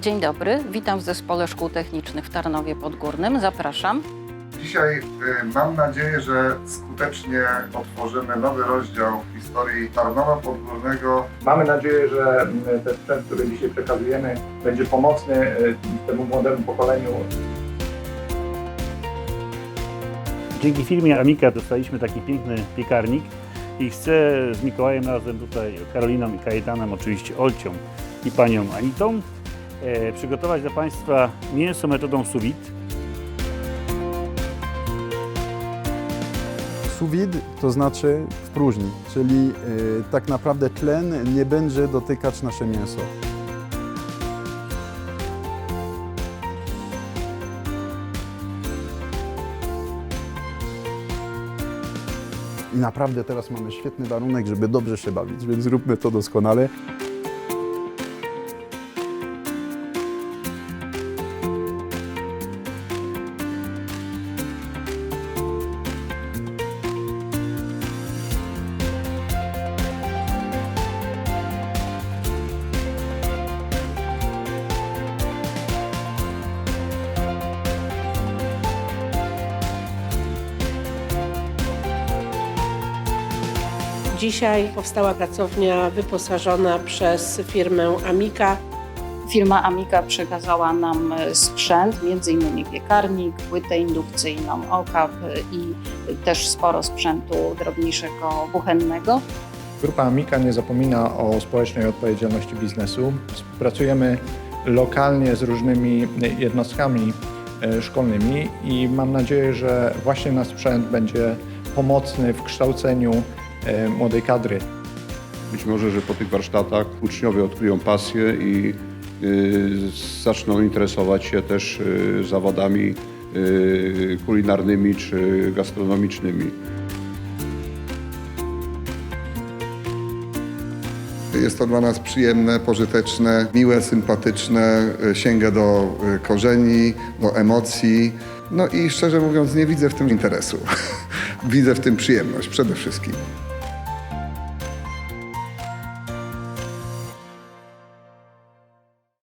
Dzień dobry, witam w Zespole Szkół Technicznych w Tarnowie Podgórnym. Zapraszam. Dzisiaj y, mam nadzieję, że skutecznie otworzymy nowy rozdział w historii Tarnowa Podgórnego. Mamy nadzieję, że mm, ten sprzęt, który dzisiaj przekazujemy, będzie pomocny y, temu młodemu pokoleniu. Dzięki firmie Amika dostaliśmy taki piękny piekarnik i chcę z Mikołajem razem tutaj, Karoliną i Kajetanem, oczywiście Olcią i panią Anitą, przygotować dla Państwa mięso metodą sous vide. Sous vide to znaczy w próżni, czyli y, tak naprawdę tlen nie będzie dotykać nasze mięso. I naprawdę teraz mamy świetny warunek, żeby dobrze się bawić, więc zróbmy to doskonale. Dzisiaj powstała pracownia wyposażona przez firmę Amika. Firma Amika przekazała nam e, sprzęt, m.in. piekarnik, płytę indukcyjną, okap e, i też sporo sprzętu drobniejszego kuchennego. Grupa Amika nie zapomina o społecznej odpowiedzialności biznesu. Współpracujemy lokalnie z różnymi jednostkami e, szkolnymi i mam nadzieję, że właśnie nasz sprzęt będzie pomocny w kształceniu młodej kadry. Być może, że po tych warsztatach uczniowie odkryją pasję i y, zaczną interesować się też y, zawodami y, kulinarnymi czy gastronomicznymi. Jest to dla nas przyjemne, pożyteczne, miłe, sympatyczne, y, sięga do y, korzeni, do emocji. No i szczerze mówiąc, nie widzę w tym interesu. widzę w tym przyjemność przede wszystkim.